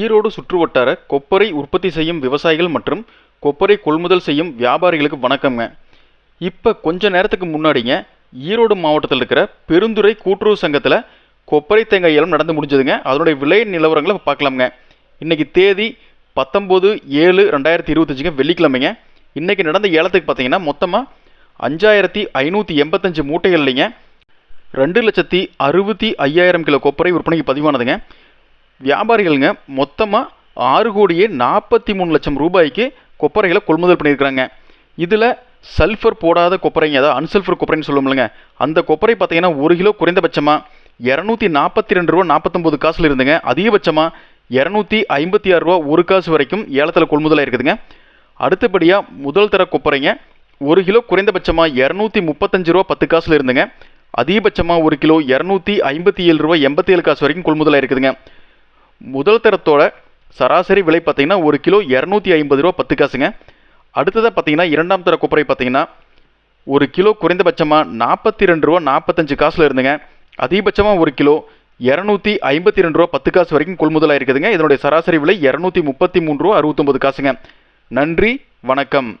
ஈரோடு சுற்றுவட்டார கொப்பரை உற்பத்தி செய்யும் விவசாயிகள் மற்றும் கொப்பரை கொள்முதல் செய்யும் வியாபாரிகளுக்கு வணக்கங்க இப்போ கொஞ்ச நேரத்துக்கு முன்னாடிங்க ஈரோடு மாவட்டத்தில் இருக்கிற பெருந்துறை கூட்டுறவு சங்கத்தில் கொப்பரை தேங்காய் ஏலம் நடந்து முடிஞ்சதுங்க. அதனுடைய விலை நிலவரங்களை பார்க்கலாமுங்க. இன்னைக்கு தேதி பத்தொம்போது ஏழு ரெண்டாயிரத்தி இருபத்தஞ்சுங்க வெள்ளிக்கிழமைங்க. இன்னைக்கு நடந்த ஏலத்துக்கு பார்த்தீங்கன்னா மொத்தமாக அஞ்சாயிரத்தி ஐநூற்றி எண்பத்தஞ்சு மூட்டைகள் இல்லைங்க. ரெண்டு லட்சத்தி அறுபத்தி ஐயாயிரம் கிலோ கொப்பரை விற்பனைக்கு பதிவானதுங்க. வியாபாரிகளுங்க மொத்தமாக ஆறு கோடியே நாற்பத்தி மூணு லட்சம் ரூபாய்க்கு கொப்பரைகளை கொள்முதல் பண்ணியிருக்கிறாங்க. இதில் சல்ஃபர் போடாத கொப்பரைங்க அதாவது அன்சல்ஃபர் கொப்பரைன்னு சொல்லுவோம்லங்க அந்த கொப்பரை பார்த்தீங்கன்னா ஒரு கிலோ குறைந்தபட்சமாக இரநூத்தி நாற்பத்தி ரெண்டு ரூபா நாற்பத்தொம்போது காசில் இருந்துங்க. அதிகபட்சமாக இரநூத்தி ஐம்பத்தி ஆறு ரூபா ஒரு காசு வரைக்கும் ஏலத்தில் கொள்முதலாக இருக்குதுங்க அடுத்தபடியாக முதல் தர கொப்பரைங்க ஒரு கிலோ குறைந்தபட்சமாக இரநூத்தி முப்பத்தஞ்சு ரூபா பத்து காசில் இருந்துங்க. அதிகபட்சமாக ஒரு கிலோ இரநூத்தி ஐம்பத்தி ஏழு ரூபா எண்பத்தி ஏழு காசு வரைக்கும் கொள்முதலாக இருக்குதுங்க முதல் தரத்தோட சராசரி விலை பார்த்திங்கன்னா ஒரு கிலோ இரநூத்தி ஐம்பது ரூபா பத்து காசுங்க. அடுத்ததாக பார்த்தீங்கன்னா இரண்டாம் தர கொப்பரை பார்த்தீங்கன்னா ஒரு கிலோ குறைந்தபட்சமாக நாற்பத்தி ரெண்டு ரூபா நாற்பத்தஞ்சு காசில் இருந்துங்க. அதிகபட்சமாக ஒரு கிலோ இரநூத்தி ஐம்பத்தி ரெண்டு ரூபா பத்து காசு வரைக்கும் கொள்முதலாக இருக்குதுங்க இதனுடைய சராசரி விலை இரநூத்தி முப்பத்தி மூணு ரூபா அறுபத்தொம்பது காசுங்க. நன்றி வணக்கம்.